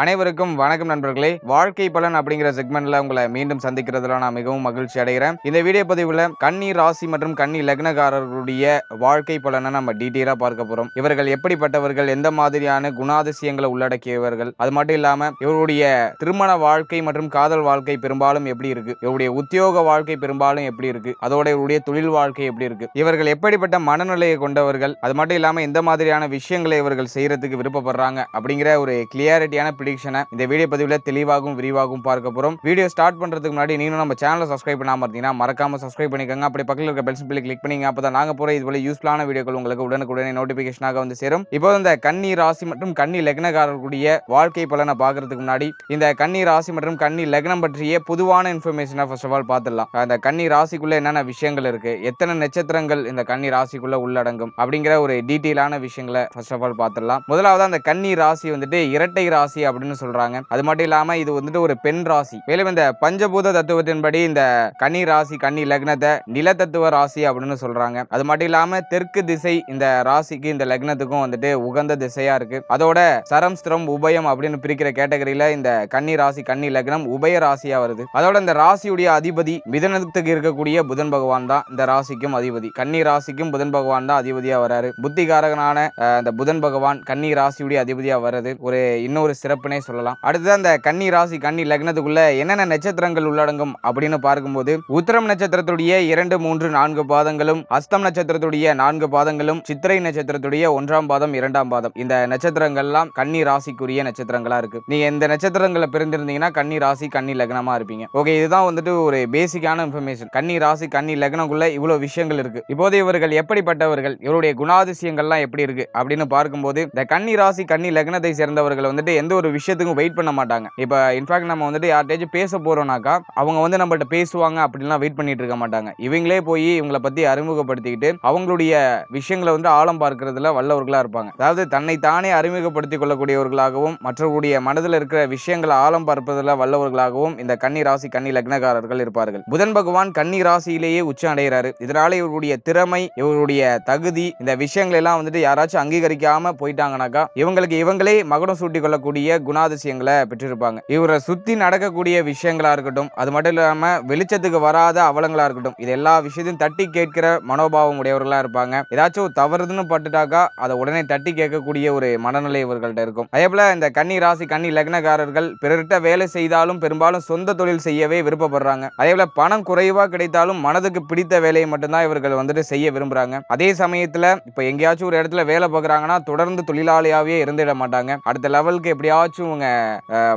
அனைவருக்கும் வணக்கம் நண்பர்களே. வாழ்க்கை பலன் அப்படிங்கிற செக்மெண்ட்ல உங்களை மீண்டும் சந்திக்கிறதுல நான் மிகவும் மகிழ்ச்சி அடைகிறேன். இந்த வீடியோ பதிவுல கன்னி ராசி மற்றும் கன்னி லக்னக்காரர்களுடைய வாழ்க்கை பலனை நம்ம டீட்டெயிலா பார்க்க போறோம். இவர்கள் எப்படிப்பட்டவர்கள் எந்த மாதிரியான குணாதிசயங்களை உள்ளடக்கியவர்கள் அது மட்டும் இல்லாம இவருடைய திருமண வாழ்க்கை மற்றும் காதல் வாழ்க்கை பெரும்பாலும் எப்படி இருக்கு இவருடைய உத்தியோக வாழ்க்கை பெரும்பாலும் எப்படி இருக்கு அதோட இவருடைய தொழில் வாழ்க்கை எப்படி இருக்கு இவர்கள் எப்படிப்பட்ட மனநிலையை கொண்டவர்கள் அது மட்டும் இல்லாம எந்த மாதிரியான விஷயங்களை இவர்கள் செய்யறதுக்கு விருப்பப்படுறாங்க அப்படிங்கிற ஒரு கிளியாரிட்டியான ப்ரிடிக்ஷனை இந்த வீடியோ பதிவில் தெளிவாகவும் விரிவாகவும் பார்க்க போகிறோம் வீடியோ ஸ்டார்ட் பண்ணுறதுக்கு முன்னாடி நீங்களும் நம்ம சேனலை சப்ஸ்கிரைப் பண்ணாமல் இருந்தீங்கன்னா மறக்காம சப்ஸ்கிரைப் பண்ணிக்கோங்க. அப்படி பக்கத்தில் இருக்க பெல் சிம்பிளை கிளிக் பண்ணிங்க அப்போ தான் நாங்கள் போகிற இது போல யூஸ்ஃபுல்லான வீடியோக்கள் உங்களுக்கு உடனுக்குடனே நோட்டிஃபிகேஷனாக வந்து சேரும். இப்போ இந்த கன்னி ராசி மற்றும் கன்னி லக்னக்காரர்களுடைய வாழ்க்கை பலனை பார்க்கறதுக்கு முன்னாடி இந்த கன்னி ராசி மற்றும் கன்னி லக்னம் பற்றிய பொதுவான இன்ஃபர்மேஷனை ஃபர்ஸ்ட் ஆஃப் ஆல் பார்த்துடலாம். அந்த கன்னி ராசிக்குள்ள என்னென்ன விஷயங்கள் இருக்கு? எத்தனை நட்சத்திரங்கள் இந்த கன்னி ராசிக்குள்ள உள்ளடங்கும்? அப்படிங்கிற ஒரு டீட்டெயிலான விஷயங்களை ஃபர்ஸ்ட் ஆஃப் ஆல் பார்த்துடலாம். முதலாவது அந்த கன்னி ராசி வந்துட்டு இரட்டை ராசி அப்படின்னு சொல்றாங்க. அது மட்டும் இல்லாம இது வந்துட்டு ஒரு பெண் ராசி. மேலும் இந்த பஞ்சபூத தத்துவத்தின்படி இந்த கன்னி ராசி கன்னி லக்னத்தை நிலத்தத்துவ ராசி அப்படின்னு சொல்றாங்க. அது மட்டும் இல்லாம தெற்கு திசை இந்த ராசிக்கு இந்த லக்னத்துக்கும் வந்துட்டு உகந்த திசையா இருக்கு. அதோட சரம் ஸ்திரம் உபயம் அப்படின்னு பிரிக்கிற கேட்டகரியில இந்த கன்னி ராசி கன்னி லக்னம் உபய ராசியா வருது. அதோட இந்த ராசியுடைய அதிபதி மிதனத்துக்கு இருக்கக்கூடிய புதன் பகவான் தான் இந்த ராசிக்கும் அதிபதி. கன்னி ராசிக்கும் புதன் பகவான் தான் அதிபதியா வராரு. புத்திகாரகனான இந்த புதன் பகவான் கன்னி ராசியுடைய அதிபதியா வர்றது ஒரு இன்னொரு சிறப்பு சிறப்புனே சொல்லலாம். அடுத்து அந்த கன்னி ராசி கன்னி லக்னத்துக்குள்ள என்னென்ன நட்சத்திரங்கள் உள்ளடங்கும் அப்படின்னு பார்க்கும்போது உத்தரம் நட்சத்திரத்துடைய இரண்டு மூன்று நான்கு பாதங்களும் அஸ்தம் நட்சத்திரத்துடைய நான்கு பாதங்களும் சித்திரை நட்சத்திரத்துடைய ஒன்றாம் பாதம் இரண்டாம் பாதம். இந்த நட்சத்திரங்கள்லாம் கன்னி ராசிக்குரிய நட்சத்திரங்களா இருக்கு. நீங்க இந்த நட்சத்திரங்களை பிறந்திருந்தீங்கன்னா கன்னி ராசி கன்னி லக்னமா இருப்பீங்க. ஓகே இதுதான் வந்துட்டு ஒரு பேசிக்கான இன்ஃபர்மேஷன் கன்னி ராசி கன்னி லக்னக்குள்ள இவ்வளவு விஷயங்கள் இருக்கு. இப்போது இவர்கள் எப்படிப்பட்டவர்கள்? இவருடைய குணாதிசயங்கள்லாம் எப்படி இருக்கு? அப்படின்னு பார்க்கும்போது இந்த கன்னி ராசி கன்னி லக்னத்தை சேர்ந்தவர்கள் வந்துட்டு எந்த ஒரு விஷயத்துக்கும் வெயிட் பண்ண மாட்டாங்க. இப்போ இன்ஃபேக்ட் நம்ம வந்துட்டு யார்கிட்டயாச்சும் பேச போகிறோம்னாக்கா அவங்க வந்து நம்மகிட்ட பேசுவாங்க அப்படின்லாம் வெயிட் பண்ணிட்டு இருக்க மாட்டாங்க. இவங்களே போய் இவங்களை பற்றி அறிமுகப்படுத்திக்கிட்டு அவங்களுடைய விஷயங்களை வந்து ஆழம் பார்க்கறதுல வல்லவர்களாக இருப்பாங்க. அதாவது தன்னை தானே அறிமுகப்படுத்திக் கொள்ளக்கூடியவர்களாகவும் மற்றவருடைய மனதில் இருக்கிற விஷயங்களை ஆழம் பார்ப்பதில் வல்லவர்களாகவும் இந்த கன்னி ராசி கன்னி லக்னக்காரர்கள் இருப்பார்கள். புதன் பகவான் கன்னி ராசியிலேயே உச்சம் அடைகிறாரு. இதனால இவருடைய திறமை இவருடைய தகுதி இந்த விஷயங்கள் எல்லாம் வந்துட்டு யாராச்சும் அங்கீகரிக்காம போயிட்டாங்கனாக்கா இவங்களுக்கு இவங்களே மகுடம் சூட்டி கொள்ளக்கூடிய குணாதிசயங்களை பெற்றிருப்பாங்க. இவரை சுத்தி நடக்கக்கூடிய விஷயங்களா இருக்கட்டும் அது மட்டும் இல்லாம வெளிச்சத்துக்கு வராத அவலங்களா இருக்கட்டும் இது எல்லா விஷயத்தையும் தட்டி கேட்கிற மனோபாவம் உடையவர்களா இருப்பாங்க. ஏதாச்சும் தவறுதுன்னு பட்டுட்டாக்கா அதை உடனே தட்டி கேட்கக்கூடிய ஒரு மனநிலை இவர்கள்ட்ட இருக்கும். அதே போல இந்த கன்னி ராசி கன்னி லக்னக்காரர்கள் பிறர்கிட்ட வேலை செய்தாலும் பெரும்பாலும் சொந்த தொழில் செய்யவே விருப்பப்படுறாங்க. அதே போல பணம் குறைவா கிடைத்தாலும் மனதுக்கு பிடித்த வேலையை மட்டும்தான் இவர்கள் வந்துட்டு செய்ய விரும்புறாங்க. அதே சமயத்துல இப்ப எங்கேயாச்சும் ஒரு இடத்துல வேலை பார்க்குறாங்கன்னா தொடர்ந்து தொழிலாளியாவே இருந்துட மாட்டாங்க. அடுத்த லெவலுக்கு எப்படியாச்சும் இவங்க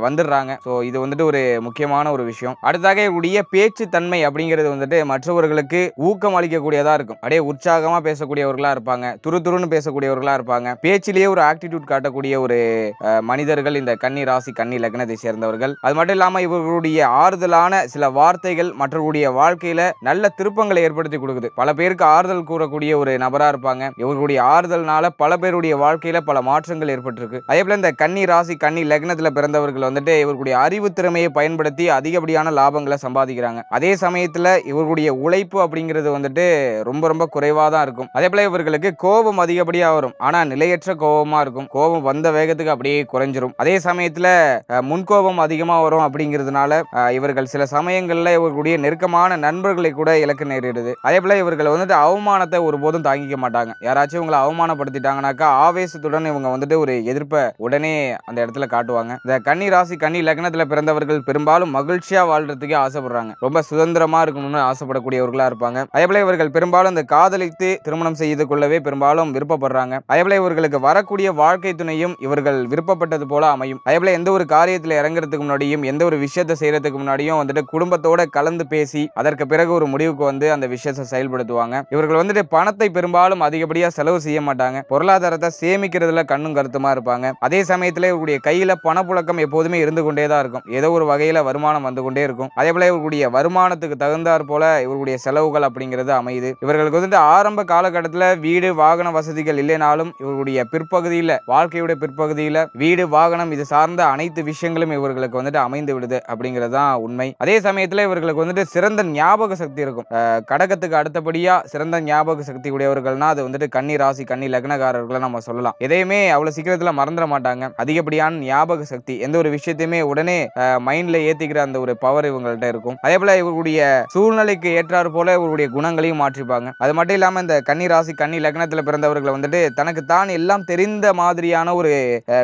வந்துடுறாங்க. ஸோ இது வந்துட்டு ஒரு முக்கியமான ஒரு விஷயம். அடுத்தாக இவருடைய பேச்சு தன்மை அப்படிங்கிறது வந்துட்டு மற்றவர்களுக்கு ஊக்கம் அளிக்கக்கூடியதாக இருக்கும். அப்படியே உற்சாகமாக பேசக்கூடியவர்களாக இருப்பாங்க துரு துருன்னு பேசக்கூடியவர்களாக இருப்பாங்க. பேச்சிலேயே ஒரு ஆக்டிடியூட் காட்டக்கூடிய ஒரு மனிதர்கள் இந்த கன்னி ராசி கன்னி லக்னத்தை சேர்ந்தவர்கள். அது மட்டும் இல்லாமல் இவர்களுடைய ஆறுதலான சில வார்த்தைகள் மற்றவர்களுடைய வாழ்க்கையில நல்ல திருப்பங்களை ஏற்படுத்தி கொடுக்குது. பல பேருக்கு ஆறுதல் கூறக்கூடிய ஒரு நபராக இருப்பாங்க. இவர்களுடைய ஆறுதல்னால பல பேருடைய வாழ்க்கையில பல மாற்றங்கள் ஏற்பட்டிருக்கு. அதே போல இந்த கன்னி ராசி கன்னி லக்னத்துல பிறந்தவர்கள் வந்துட்டு இவர்களுடைய அறிவு திறமையை பயன்படுத்தி அதிகப்படியான லாபங்களை சம்பாதிக்கிறாங்க. அதே சமயத்துல இவர்களுடைய உழைப்பு அப்படிங்கிறது வந்துட்டு ரொம்ப ரொம்ப குறைவா தான் இருக்கும். அதே போல இவர்களுக்கு கோபம் அதிகப்படியா வரும். ஆனா நிலையற்ற கோபமா இருக்கும். கோபம் வந்த வேகத்துக்கு அப்படியே குறைஞ்சிரும். அதே சமயத்துல முன்கோபம் அதிகமா வரும் அப்படிங்கிறதுனால இவர்கள் சில சமயங்கள்ல இவர்களுடைய நெருக்கமான நண்பர்களை கூட இலக்கு நேரிடுது. அதே போல இவர்கள் வந்துட்டு அவமானத்தை ஒருபோதும் தாங்கிக்க மாட்டாங்க. யாராச்சும் இவங்களை அவமானப்படுத்திட்டாங்கனாக்கா ஆவேசத்துடன் இவங்க வந்துட்டு ஒரு எதிர்ப்பை உடனே அந்த இடத்துல காட்டுவாங்க. இந்த கன்னி ராசி கன்னி லக்னத்துல பிறந்தவர்கள் பெரும்பாலும் மகிழ்ச்சியா வாழ்றதுக்கே ஆசைப்படுறாங்க. ரொம்ப சுதந்திரமா இருக்கணும்னு ஆசைப்படக்கூடியவர்களா இருப்பாங்க. அதே இவர்கள் பெரும்பாலும் இந்த காதலித்து திருமணம் செய்து கொள்ளவே பெரும்பாலும் விருப்பப்படுறாங்க. அதே இவர்களுக்கு வரக்கூடிய வாழ்க்கை துணையும் இவர்கள் விருப்பப்பட்டது போல அமையும். அயபலை எந்த ஒரு காரியத்துல இறங்குறதுக்கு முன்னாடியும் எந்த ஒரு விஷயத்தை செய்யறதுக்கு முன்னாடியும் வந்துட்டு குடும்பத்தோட கலந்து பேசி அதற்கு பிறகு ஒரு முடிவுக்கு வந்து அந்த விஷயத்தை செயல்படுத்துவாங்க. இவர்கள் வந்துட்டு பணத்தை பெரும்பாலும் அதிகப்படியா செலவு செய்ய மாட்டாங்க. பொருளாதாரத்தை சேமிக்கிறதுல கண்ணும் கருத்துமா இருப்பாங்க. அதே சமயத்தில் இவருடைய கையில பணப்புழக்கம் எப்போதுமே இருந்து கொண்டே தான் இருக்கும். ஏதோ ஒரு வகையில வருமானம் வந்து கொண்டே இருக்கும். அதே போல இவருடைய வருமானத்துக்கு தகுந்தாற் போல இவருடைய செலவுகள் அப்படிங்கிறது அமையுது. இவர்களுக்கு வந்துட்டு ஆரம்ப காலகட்டத்துல வீடு வாகன வசதிகள் இல்லைனாலும் இவருடைய பிற்பகுதியில வாழ்க்கையுடைய பிற்பகுதியில வீடு வாகனம் இது சார்ந்த அனைத்து விஷயங்களும் இவர்களுக்கு வந்துட்டு அமைந்து விடுது அப்படிங்கிறது தான் உண்மை. அதே சமயத்துல இவர்களுக்கு வந்துட்டு சிறந்த ஞாபக சக்தி இருக்கும். கடகத்துக்கு அடுத்தபடியா சிறந்த ஞாபக சக்தி உடையவர்கள்னா அது வந்துட்டு கன்னி ராசி கன்னி லக்னக்காரர்களை நம்ம சொல்லலாம். எதையுமே அவ்வளவு சீக்கிரத்துல மறந்துட மாட்டாங்க. அதிகப்படியான ஞாபக சக்தி எந்த ஒரு விஷயத்தையுமே உடனே மைண்ட்ல ஏத்திக்கிற அந்த ஒரு பவர் இவங்கள்ட்ட இருக்கும். அதே போல இவருடைய சூழ்நிலைக்கு ஏற்றாறு போல இவருடைய குணங்களையும் மாற்றிப்பாங்க. அது மட்டும் இல்லாம இந்த கன்னி ராசி கன்னி லக்னத்துல பிறந்தவர்களை வந்துட்டு தனக்கு தான் எல்லாம் தெரிந்த மாதிரியான ஒரு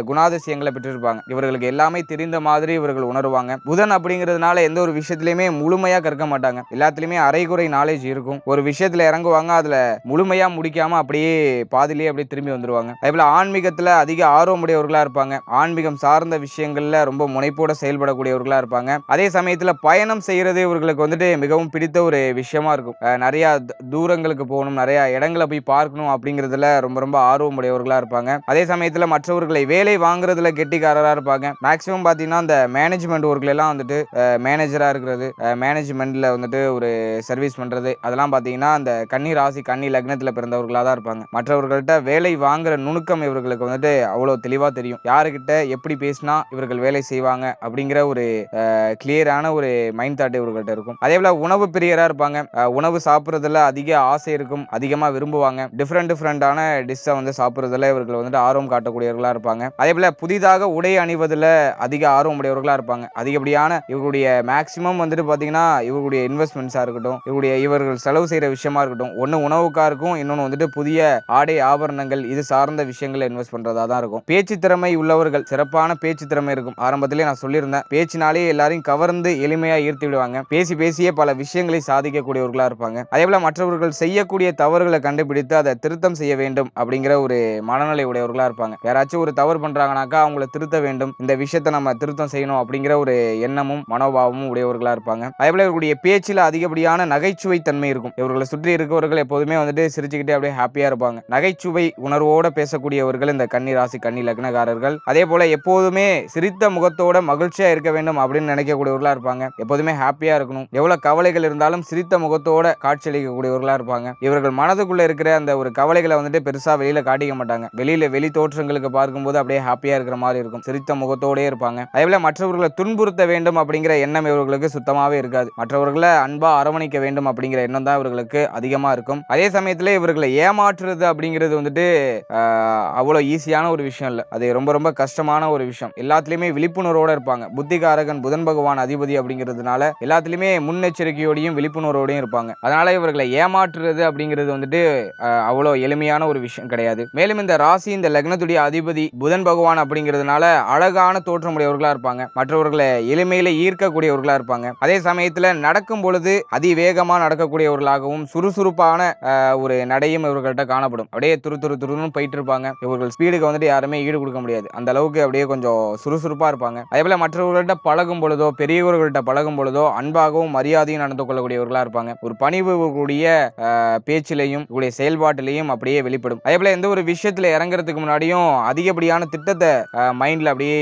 குணாதிசயங்களை பெற்றிருப்பாங்க. இவர்களுக்கு எல்லாமே தெரிந்த மாதிரி இவர்கள் உணருவாங்க. புதன் அப்படிங்கிறதுனால எந்த ஒரு விஷயத்திலையுமே முழுமையா கற்க மாட்டாங்க. எல்லாத்துலயுமே அரைகுறை நாலேஜ் இருக்கும். ஒரு விஷயத்துல இறங்குவாங்க அதுல முழுமையா முடிக்காம அப்படியே பாதிலேயே அப்படியே திரும்பி வந்துருவாங்க. அதே போல ஆன்மீகத்துல அதிக ஆர்வமுடையவர்களா இருப்பாங்க. ஆன்மீகம் சார்ந்த விஷயங்கள்ல ரொம்ப முனைப்போட செயல்படக்கூடியவர்களா இருப்பாங்க. அதே சமயத்துல பயணம் செய்யறது இவர்களுக்கு வந்துட்டு மிகவும் பிடித்த ஒரு விஷயமா இருக்கும். நிறையா நிறைய தூரங்களுக்கு போகணும் நிறைய இடங்களை போய் பார்க்கணும் அப்படிங்கிறதுல ரொம்ப ரொம்ப ஆர்வம் உடையவர்களாக இருப்பாங்க. அதே சமயத்துல மற்றவர்களை வேலை வாங்குறதுல கெட்டிக்காரரா இருப்பாங்க. மேக்சிமம் பாத்தீங்கன்னா அந்த மேனேஜ்மெண்ட் ஒர்க்ல எல்லாம் வந்துட்டு மேனேஜரா இருக்கிறது மேனேஜ்மெண்ட்ல வந்துட்டு ஒரு சர்வீஸ் பண்றது அதெல்லாம் பாத்தீங்கன்னா அந்த கன்னி ராசி கன்னி லக்னத்துல பிறந்தவர்களா தான் இருப்பாங்க. மற்றவர்கள்ட்ட வேலை வாங்குற நுணுக்கம் இவர்களுக்கு வந்துட்டு அவ்வளவு தெளிவா தெரியும். யாருக்கிட்ட எப்படி பேசினா இவர்கள் வேலை செய்வாங்க அப்படிங்கிற ஒரு கிளியரான ஒரு மைண்ட் தாட் இவர்கள்ட்ட இருக்கும். அதே போல உணவு பிரியராக இருப்பாங்க. உணவு சாப்பிட்றதுல அதிக ஆசை இருக்கும் அதிகமாக விரும்புவாங்க. டிஃப்ரெண்ட் டிஃப்ரெண்டான டிஷ்ஷை வந்து சாப்பிட்றதுல இவர்கள் வந்துட்டு ஆர்வம் காட்டக்கூடியவர்களாக இருப்பாங்க. அதே போல புதிதாக உடை அணிவதில் அதிக ஆர்வம் உடையவர்களாக இருப்பாங்க. அதிகப்படியான இவர்களுடைய மேக்சிமம் வந்துட்டு பார்த்தீங்கன்னா இவர்களுடைய இன்வெஸ்ட்மெண்ட்ஸாக இருக்கட்டும் இவருடைய இவர்கள் செலவு செய்கிற விஷயமா இருக்கட்டும் ஒன்று உணவுக்காக இருக்கும் இன்னொன்று வந்துட்டு புதிய ஆடை ஆபரணங்கள் இது சார்ந்த விஷயங்களை இன்வெஸ்ட் பண்ணுறதா தான் இருக்கும். பேச்சு திறமை உள்ளவர்கள் சிறப்பு சிறப்பான பேச்சு திறமை இருக்கும். ஆரம்பத்திலே நான் சொல்லியிருந்தேன். பேச்சினாலே எல்லாரையும் கவர்ந்து எளிமையா ஈர்த்து விடுவாங்க. பேசி பேசியே பல விஷயங்களை சாதிக்கக்கூடியவர்களா இருப்பாங்க. அதே போல மற்றவர்கள் செய்யக்கூடிய தவறுகளை கண்டுபிடித்து அதை திருத்தம் செய்ய வேண்டும் அப்படிங்கிற ஒரு மனநிலை உடையவர்களா இருப்பாங்க. யாராச்சும் ஒரு தவறு பண்றாங்கனாக்கா அவங்கள திருத்த வேண்டும். இந்த விஷயத்தை நம்ம திருத்தம் செய்யணும் அப்படிங்கிற ஒரு எண்ணமும் மனோபாவமும் உடையவர்களா இருப்பாங்க. அதே போல இவருடைய பேச்சில் அதிகப்படியான நகைச்சுவை தன்மை இருக்கும். இவர்களை சுற்றி இருக்கவர்கள் எப்போதுமே வந்துட்டு சிரிச்சுக்கிட்டே அப்படியே ஹாப்பியா இருப்பாங்க. நகைச்சுவை உணர்வோட பேசக்கூடியவர்கள் இந்த கன்னி ராசி கன்னி லக்னக்காரர்கள் அதே போல எப்போதுமே சிரித்த முகத்தோட மகிழ்ச்சியா இருக்க வேண்டும் அப்படின்னு நினைக்கக்கூடியவர்களா இருப்பாங்க. எப்போதுமே ஹாப்பியா இருக்கணும். எவ்வளவு கவலைகள் இருந்தாலும் சிரித்த முகத்தோட காட்சியளிக்கக்கூடியவர்களா இருப்பாங்க. இவர்கள் மனதுக்குள்ள இருக்கிற அந்த ஒரு கவலைகளை வந்துட்டு பெருசா வெளியில காட்டிக்க மாட்டாங்க. வெளியில வெளி தோற்றங்களுக்கு பார்க்கும்போது அப்படியே ஹாப்பியா இருக்கிற மாதிரி இருக்கும். சிரித்த முகத்தோடயே இருப்பாங்க. அதே போல மற்றவர்களை துன்புறுத்த வேண்டும் அப்படிங்கிற எண்ணம் இவர்களுக்கு சுத்தமாவே இருக்காது. மற்றவர்களை அன்பா அரவணைக்க வேண்டும் அப்படிங்கிற எண்ணம் தான் இவர்களுக்கு அதிகமா இருக்கும். அதே சமயத்துல இவர்களை ஏமாற்றுறது அப்படிங்கிறது வந்துட்டு அவ்வளவு ஈஸியான ஒரு விஷயம் இல்ல. அது ரொம்ப ரொம்ப கஷ்டமான ஒரு விஷயம். எல்லாத்துலயுமே விழிப்புணர்வோட இருப்பாங்க. புத்திகாரகன் புதன் பகவான் அதிபதி அப்படிங்கிறதுனால எல்லாத்துலயுமே முன்னெச்சரிக்கையோடையும் விழிப்புணர்வோடையும் இருப்பாங்க. அதனால இவர்களை ஏமாற்றுறது அப்படிங்கிறது வந்துட்டு அவ்வளோ எளிமையான ஒரு விஷயம் கிடையாது. மேலும் இந்த ராசி இந்த லக்னத்துடைய அதிபதி புதன் பகவான் அப்படிங்கிறதுனால அழகான தோற்றமுடையவர்களா இருப்பாங்க. மற்றவர்களை எளிமையில ஈர்க்கக்கூடியவர்களா இருப்பாங்க. அதே சமயத்துல நடக்கும் பொழுது அதிவேகமா நடக்கக்கூடியவர்களாகவும் சுறுசுறுப்பான ஒரு நடையும் இவர்கள்ட்ட காணப்படும். அப்படியே துரு துரு துருன்னு போயிட்டு இருப்பாங்க. இவர்கள் ஸ்பீடுக்கு வந்துட்டு யாருமே ஈடு கொடுக்க முடியாது. அந்த அளவுக்கு அப்படியே கொஞ்சம் சுறுசுறுப்பா இருப்பாங்க. அதே போல மற்றவர்கள்ட்ட பழகும் பொழுதோ பெரியவர்கள்ட்ட பழகும் பொழுதோ அன்பாகவும் மரியாதையும் நடந்து கொள்ளக்கூடியவர்களா இருப்பாங்க. ஒரு பணிவு கூடிய பேச்சிலையும் உங்களுடைய செயல்பாட்டிலையும் அப்படியே வெளிப்படும். அதே போல எந்த ஒரு விஷயத்துல இறங்குறதுக்கு முன்னாடியும் அதிகப்படியான திட்டத்தை மைண்ட்ல அப்படியே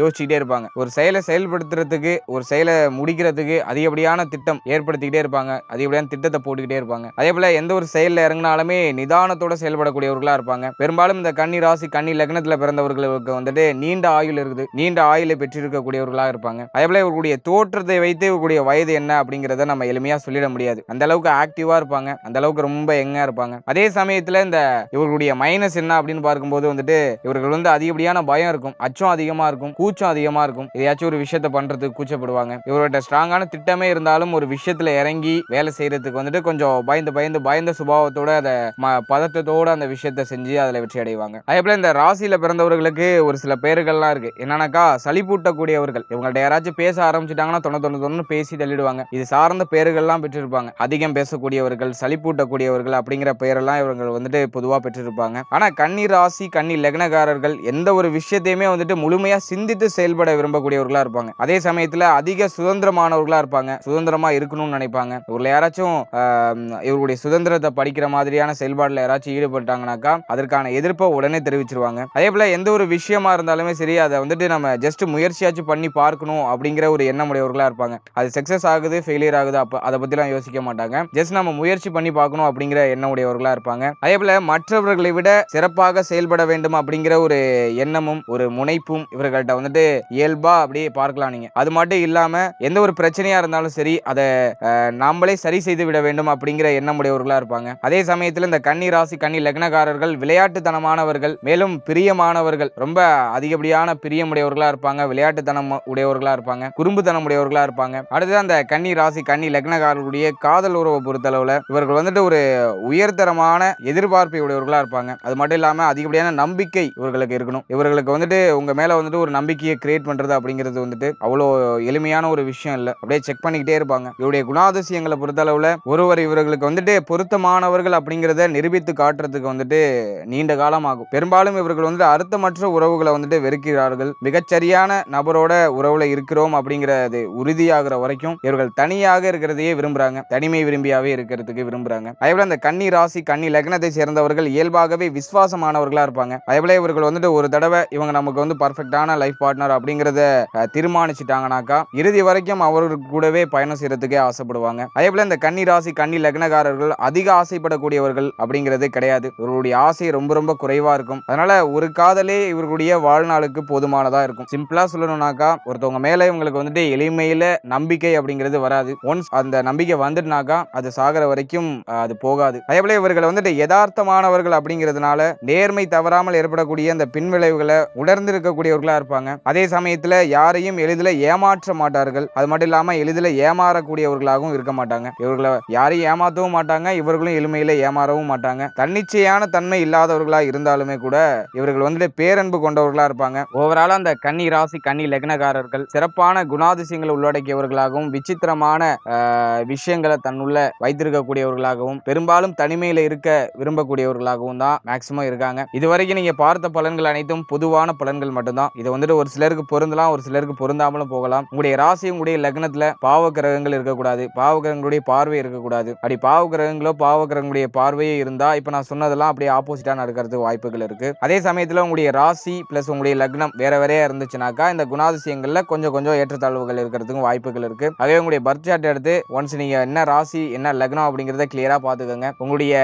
யோசிச்சுக்கிட்டே இருப்பாங்க. ஒரு செயலை செயல்படுத்துறதுக்கு ஒரு செயலை முடிக்கிறதுக்கு அதிகப்படியான திட்டம் ஏற்படுத்திக்கிட்டே இருப்பாங்க. அதிகப்படியான திட்டத்தை போட்டுக்கிட்டே இருப்பாங்க. அதே போல எந்த ஒரு செயலில் இறங்கினாலுமே நிதானத்தோட செயல்படக்கூடியவர்களா இருப்பாங்க. பெரும்பாலும் இந்த கன்னி ராசி கன்னி லக்னத்தில் பிறந்தவர்களுக்கு வந்துட்டு நீ நீண்ட ஆயுள் இருக்குது. நீண்ட ஆயுளை பெற்றிருக்கக்கூடியவர்களாக இருப்பாங்க. அதே போல இவர்களுடைய தோற்றத்தை வைத்து இவர்களுடைய வயது என்ன அப்படிங்கிறத நம்ம எளிமையா சொல்லிட முடியாது. அந்த அளவுக்கு ஆக்டிவா இருப்பாங்க. அந்த அளவுக்கு ரொம்ப எங்கா இருப்பாங்க. அதே சமயத்துல இந்த இவர்களுடைய மைனஸ் என்ன அப்படின்னு பார்க்கும்போது வந்துட்டு இவர்கள் வந்து அதிகப்படியான பயம் இருக்கும். அச்சம் அதிகமா இருக்கும். கூச்சம் அதிகமா இருக்கும். எதையாச்சும் ஒரு விஷயத்த பண்றதுக்கு கூச்சப்படுவாங்க. இவர்கிட்ட ஸ்ட்ராங்கான திட்டமே இருந்தாலும் ஒரு விஷயத்துல இறங்கி வேலை செய்யறதுக்கு வந்துட்டு கொஞ்சம் பயந்து பயந்து பயந்த சுபாவத்தோட அதை ம- பதட்டத்தோட அந்த விஷயத்த செஞ்சு அதுல வெற்றி அடைவாங்க. அதே போல இந்த ராசியில பிறந்தவர்களுக்கு ஒரு சில பேர்கள்லாம் இருக்கு. என்னன்னாக்கா சளிப்பூட்டக்கூடியவர்கள் இவங்கள்ட்ட யாராச்சும் பேச ஆரம்பிச்சிட்டாங்கன்னா தொண்ணு தொண்ணு தொண்ணு பேசி தள்ளிடுவாங்க. இது சார்ந்த பேர்கள்லாம் பெற்றிருப்பாங்க. அதிகம் பேசக்கூடியவர்கள் சளிப்பூட்டக்கூடியவர்கள் அப்படிங்கிற பெயரெல்லாம் இவர்கள் வந்துட்டு பொதுவாக பெற்றிருப்பாங்க. ஆனா கன்னி ராசி கன்னி லக்னகாரர்கள் எந்த ஒரு விஷயத்தையுமே வந்துட்டு முழுமையா சிந்தித்து செயல்பட விரும்பக்கூடியவர்களா இருப்பாங்க. அதே சமயத்துல அதிக சுதந்திரமானவர்களா இருப்பாங்க. சுதந்திரமா இருக்கணும்னு நினைப்பாங்க. இவர்கள் யாராச்சும் இவருடைய சுதந்திரத்தை படிக்கிற மாதிரியான செயல்பாடுல யாராச்சும் ஈடுபட்டாங்கனாக்கா அதற்கான எதிர்ப்பை உடனே தெரிவிச்சிருவாங்க. அதே போல எந்த ஒரு விஷயமா இருந்தாலுமே சரி அதை வந்துட்டு நம்ம ஜஸ்ட் முயற்சியாச்சும் பண்ணி பார்க்கணும் அப்படிங்கிற ஒரு எண்ணம் உடையவர்களா இருப்பாங்க. அது சக்ஸஸ் ஆகுது ஃபெயிலியர் ஆகுது அப்போ அதை பற்றிலாம் யோசிக்க மாட்டாங்க. ஜஸ்ட் நம்ம முயற்சி பண்ணி பார்க்கணும் அப்படிங்கிற எண்ணம் உடையவர்களா இருப்பாங்க. அதே போல மற்றவர்களை விட சிறப்பாக செயல்பட வேண்டும் அப்படிங்கிற ஒரு எண்ணமும் ஒரு முனைப்பும் இவர்கள்ட்ட வந்துட்டு இயல்பா அப்படியே பார்க்கலாம் நீங்க. அது மட்டும் இல்லாம எந்த ஒரு பிரச்சனையா இருந்தாலும் சரி அதை நாமளே சரி செய்து விட வேண்டும் அப்படிங்கிற எண்ணம் உடையவர்களா இருப்பாங்க. அதே சமயத்தில் இந்த கன்னி ராசி கன்னி லக்னக்காரர்கள் விளையாட்டுத்தனமானவர்கள் மேலும் பிரியமானவர்கள் ரொம்ப அதிகப்படியான அதிகப்படியான பிரியமுடையவர்களா இருப்பாங்க விளையாட்டுத்தனம் உடையவர்களா இருப்பாங்க குறும்புத்தனம் உடையவர்களா இருப்பாங்க. அடுத்து அந்த கன்னி ராசி கன்னி லக்னக்காரர்களுடைய காதல் உறவை பொறுத்தளவுல இவர்கள் வந்துட்டு ஒரு உயர்தரமான எதிர்பார்ப்பை உடையவர்களா இருப்பாங்க. அது மட்டும் இல்லாம அதிகப்படியான நம்பிக்கை இவர்களுக்கு இருக்கணும். இவர்களுக்கு வந்துட்டு உங்க மேல வந்துட்டு ஒரு நம்பிக்கையை கிரியேட் பண்றது அப்படிங்கிறது வந்துட்டு அவ்வளோ எளிமையான ஒரு விஷயம் இல்லை. அப்படியே செக் பண்ணிக்கிட்டே இருப்பாங்க. இவருடைய குணாதிசயங்களை பொறுத்தளவுல ஒருவர் இவர்களுக்கு வந்துட்டு பொருத்தமானவர்கள் அப்படிங்கிறத நிரூபித்து காட்டுறதுக்கு வந்துட்டு நீண்ட காலம் ஆகும் பெரும்பாலும் இவர்கள் வந்துட்டு அர்த்தமற்ற உறவுகளை வந்துட்டு இருக்கிறார்கள். மிகச்சரியான நபரோட உறவுல இருக்கிறோம் அப்படிங்கிறது உறுதியாகிற வரைக்கும் இவர்கள் தனியாக இருக்கிறதையே விரும்புறாங்க. தனிமை விரும்பியாவே இருக்கிறதுக்கு விரும்புறாங்க. அதேபோல அந்த கன்னி ராசி கன்னி லக்னத்தை சேர்ந்தவர்கள் இயல்பாகவே விசுவாசமானவர்களா இருப்பாங்க. அதேபோல இவர்கள் வந்துட்டு ஒரு தடவை இவங்க நமக்கு வந்து பர்ஃபெக்டான லைஃப் பார்ட்னர் அப்படிங்கிறத அஹ், தீர்மானிச்சிட்டாங்கனாக்கா இறுதி வரைக்கும் அவர்களுக்கு கூடவே பயணம் செய்யறதுக்கே ஆசைப்படுவாங்க. அதேபோல இந்த கன்னி ராசி கன்னி லக்னக்காரர்கள் அதிக ஆசைப்படக்கூடியவர்கள் அப்படிங்கிறது கிடையாது. இவர்களுடைய ஆசை ரொம்ப ரொம்ப குறைவா இருக்கும். அதனால ஒரு காதலே இவர்களுடைய வாழ்நாள் ஆளுக்கு போதுமானதா இருக்கும். சிம்பிளா சொல்லணும்னாக்கா ஒருத்தவங்க மேல இவங்களுக்கு வந்துட்டு எளிமையில நம்பிக்கை அப்படிங்கிறது வராது. ஒன்ஸ் அந்த நம்பிக்கை வந்துட்டுனாக்கா அது சாகிற வரைக்கும் அது போகாது. அதேபோல இவர்கள் வந்துட்டு யதார்த்தமானவர்கள் அப்படிங்கிறதுனால நேர்மை தவறாமல் ஏற்படக்கூடிய அந்த பின்விளைவுகளை உணர்ந்து இருக்கக்கூடியவர்களாக இருப்பாங்க. அதே சமயத்துல யாரையும் எளிதில் ஏமாற்ற மாட்டார்கள். அது மட்டும் இல்லாம எளிதில் ஏமாறக்கூடியவர்களாகவும் இருக்க மாட்டாங்க. இவர்களை யாரையும் ஏமாற்றவும் மாட்டாங்க இவர்களும் எளிமையில ஏமாறவும் மாட்டாங்க. தன்னிச்சையான தன்மை இல்லாதவர்களா இருந்தாலுமே கூட இவர்கள் வந்துட்டு பேரன்பு கொண்டவர்களா இருப்பாங்க. ஓவராலா அந்த கன்னி ராசி கன்னி லக்னக்காரர்கள் சிறப்பான குணாதிசயங்களை உள்ளடக்கியவர்களாகவும் விசித்திரமான விஷயங்களை தன்னுள்ள வைத்திருக்கக்கூடியவர்களாகவும் பெரும்பாலும் தனிமையில இருக்க விரும்பக்கூடியவர்களாகவும் தான் மேக்சிமம் இருக்காங்க. இதுவரைக்கும் நீங்க பார்த்த பலன்கள் அனைத்தும் பொதுவான பலன்கள் மட்டும்தான். இது வந்துட்டு ஒரு சிலருக்கு பொருந்தலாம் ஒரு சிலருக்கு பொருந்தாமலும் போகலாம். உங்களுடைய ராசி உங்களுடைய லக்னத்துல பாவ கிரகங்கள் இருக்கக்கூடாது. பாவ கிரகங்களுடைய பார்வை இருக்கக்கூடாது. அப்படி பாவ கிரகங்களோ பாவ கிரகங்களுடைய பார்வையே இருந்தா இப்ப நான் சொன்னதெல்லாம் அப்படியே ஆப்போசிட்டா நடக்கிறதுக்கு வாய்ப்புகள் இருக்கு. அதே சமயத்துல உங்களுடைய ராசி பிளஸ் உங்களுடைய லக்னம் வேற வேறையா இருந்துச்சுனாக்கா இந்த குணாதிசயங்கள்ல கொஞ்சம் கொஞ்சம் ஏற்றத்தாழ்வுகள் இருக்கிறதுக்கும் வாய்ப்புகள் இருக்கு. அதே உங்களுடைய பர்த் சார்ட் எடுத்து ஒன்ஸ் நீங்க என்ன ராசி என்ன லக்னம் அப்படிங்கறத கிளியரா பாத்துக்கோங்க உங்களுடைய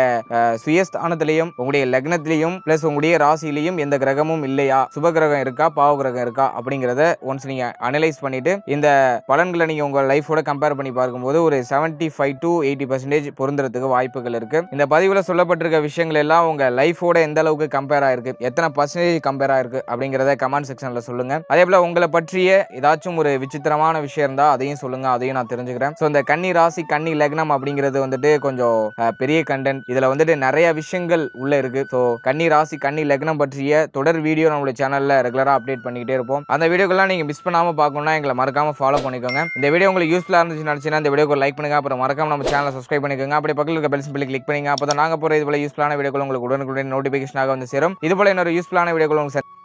சுயஸ்தானத்திலையும் உங்களுடைய லக்னத்திலையும் பிளஸ் உங்களுடைய ராசியிலையும் எந்த கிரகமும் இல்லையா? சுப கிரகம் இருக்கா? பாவ கிரகம் இருக்கா? அப்படிங்கறத ஒன்ஸ் நீங்க அனலைஸ் பண்ணிட்டு இந்த பலன்களை நீங்க உங்க லைஃபோட கம்பேர் பண்ணி பார்க்கும்போது ஒரு 75 ஃபைவ் டு எயிட்டி பர்சன்டேஜ் பொருந்துறதுக்கு வாய்ப்புகள் இருக்கு. இந்த பதிவுல சொல்லப்பட்டிருக்க விஷயங்கள் எல்லாம் உங்க லைஃபோட எந்த அளவுக்கு கம்பேர் ஆயிருக்கு? எத்தனை பர்சன்டேஜ் கம்பேர் ஆயிருக்கு? அப்படிங்கிறத கமெண்ட் செக்ஷனில் சொல்லுங்கள் அதே போல் உங்களை பற்றிய ஏதாச்சும் ஒரு விசித்திரமான விஷயம் இருந்தால் அதையும் சொல்லுங்கள் அதையும் நான் தெரிஞ்சுக்கிறேன். ஸோ இந்த கன்னி ராசி கன்னி லக்னம் அப்படிங்கிறது வந்துட்டு கொஞ்சம் பெரிய கண்டென்ட் இதில் வந்துட்டு நிறைய விஷயங்கள் உள்ளே இருக்கு. ஸோ கன்னி ராசி கன்னி லக்னம் பற்றிய தொடர் வீடியோ நம்மளுடைய சேனலில் ரெகுலராக அப்டேட் பண்ணிக்கிட்டே இருப்போம். அந்த வீடியோக்கெல்லாம் நீங்கள் மிஸ் பண்ணாமல் பார்க்கணும்னா எங்களை மறக்காமல் ஃபாலோ பண்ணிக்கோங்க. இந்த வீடியோ உங்களுக்கு யூஸ்ஃபுல்லாக இருந்துச்சு நினச்சினா இந்த வீடியோக்கு லைக் பண்ணுங்க. அப்புறம் மறக்காம நம்ம சேனலை சப்ஸ்கிரைப் பண்ணிக்கோங்க. அப்படி பக்கத்தில் இருக்க பெல் சிம்பிள் கிளிக் பண்ணுங்க. அப்போ தான் நாங்கள் போகிற இது போல யூஸ்ஃபுல்லான வீடியோக்கள் உங்களுக்கு உடனுக்குடன் நோட்டிஃபிகேஷனாக வந்து சேரும். இது போல இன்னொரு யூஸ்ஃபுல்லான வீடியோக்கள் உங்களுக்கு